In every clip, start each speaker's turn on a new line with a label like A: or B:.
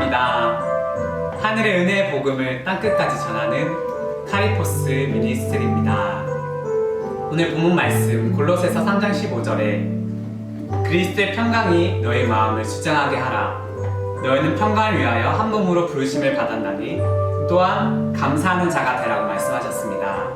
A: 축하합니다. 하늘의 은혜의 복음을 땅끝까지 전하는 카리포스 미니스트리입니다. 오늘 본문 말씀 골로새서 3장 15절에 그리스도의 평강이 너의 마음을 주장하게 하라. 너희는 평강을 위하여 한 몸으로 부르심을 받았나니 또한 감사하는 자가 되라고 말씀하셨습니다.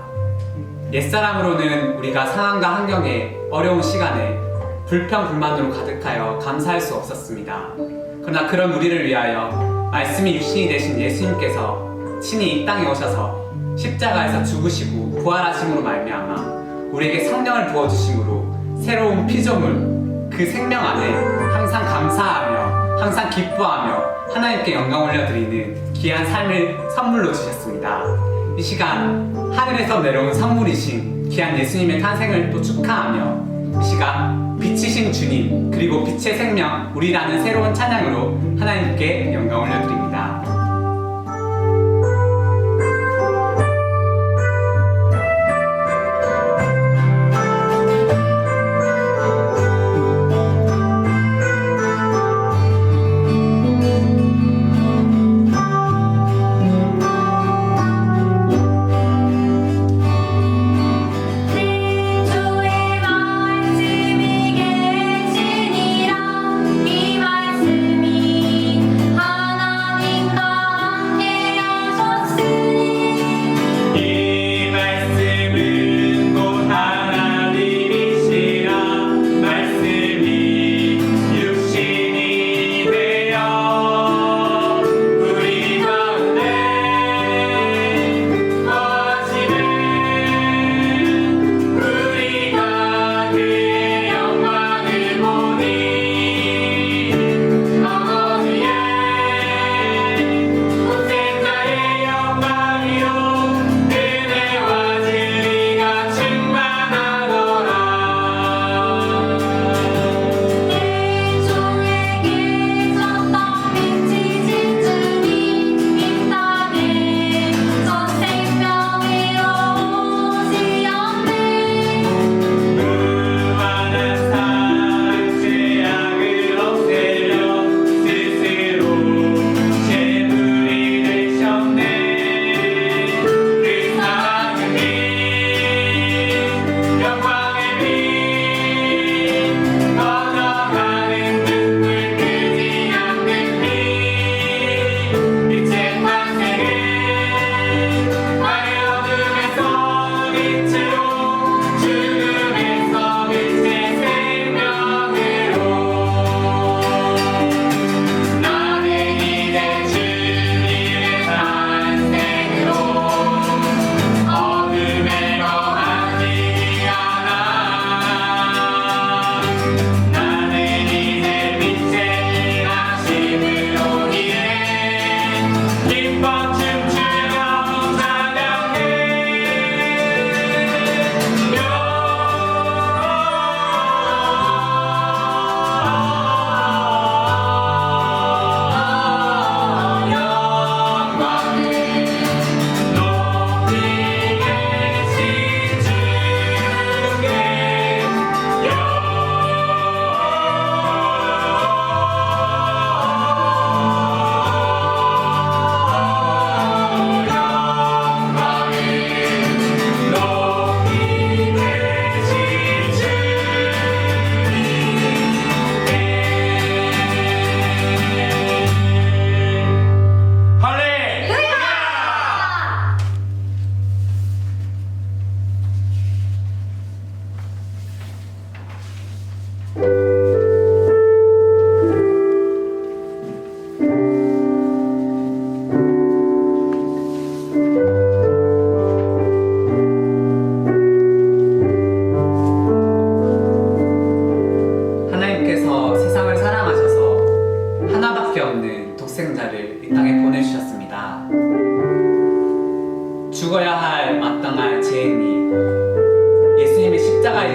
A: 옛사람으로는 우리가 상황과 환경에 어려운 시간에 불평 불만으로 가득하여 감사할 수 없었습니다. 그러나 그런 우리를 위하여 말씀이 육신이 되신 예수님께서 친히 이 땅에 오셔서 십자가에서 죽으시고 부활하심으로 말미암아 우리에게 성령을 부어 주심으로 새로운 피조물 그 생명 안에 항상 감사하며 항상 기뻐하며 하나님께 영광 올려드리는 귀한 삶을 선물로 주셨습니다. 이 시간 하늘에서 내려온 선물이신 귀한 예수님의 탄생을 또 축하하며 이 시간 빛이신 주님 그리고 빛의 생명 우리라는 새로운 찬양으로 하나님께 영광 올려드립니다.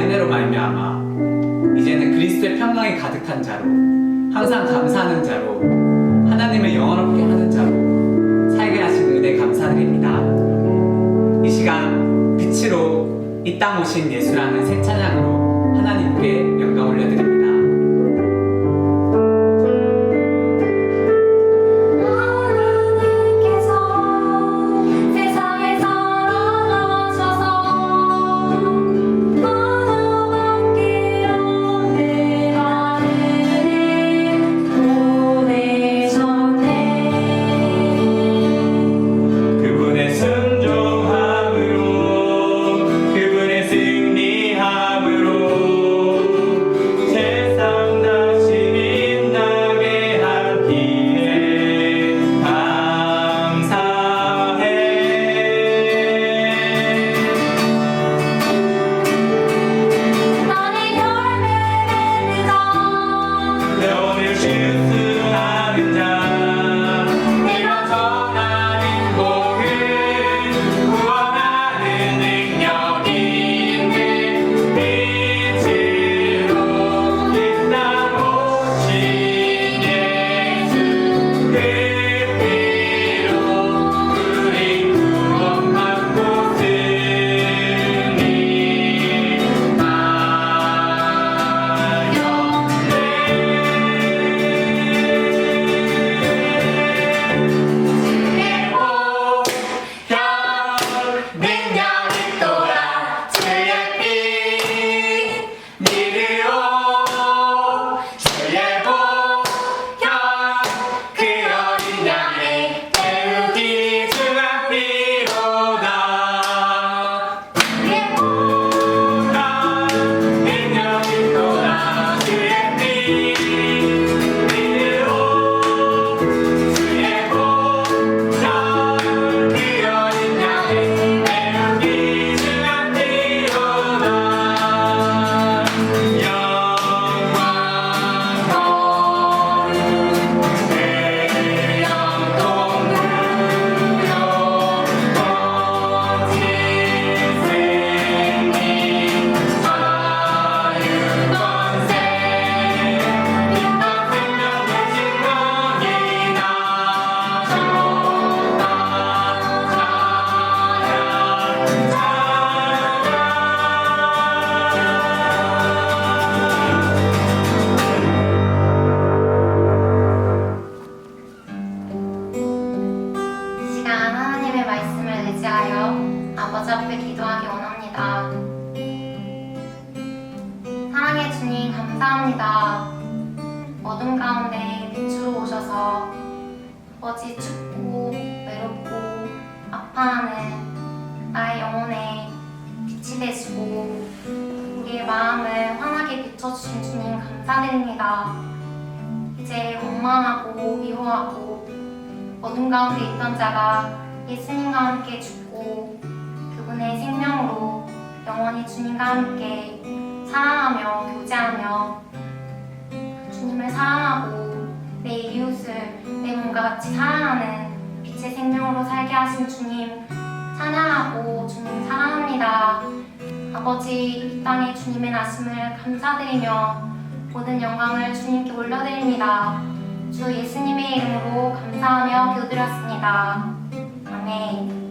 B: 은혜로 말미암아 이제는 그리스도의 평강이 가득한 자로 항상 감사하는 자로 하나님을 영원롭게 하는 자로 살게 하신 은혜 감사드립니다. 이 시간 빛으로 이 땅 오신 예수라는 새 찬양으로 하나님께 영광 올려드립니다.
C: 감사합니다. 어둠 가운데 빛으로 오셔서 아버지 춥고 외롭고 아파하는 나의 영혼에 빛이 되시고 우리의 마음을 환하게 비춰주신 주님 감사드립니다. 이제 원망하고 미워하고 어둠 가운데 있던 자가 예수님과 함께 죽고 그분의 생명으로 영원히 주님과 함께 사랑하며 교제하며 주님을 사랑하고 내 이웃을 내 몸과 같이 사랑하는 빛의 생명으로 살게 하신 주님 찬양하고 주님 사랑합니다. 아버지 이 땅에 주님의 나심을 감사드리며 모든 영광을 주님께 올려드립니다. 주 예수님의 이름으로 감사하며 기도드렸습니다. 아멘.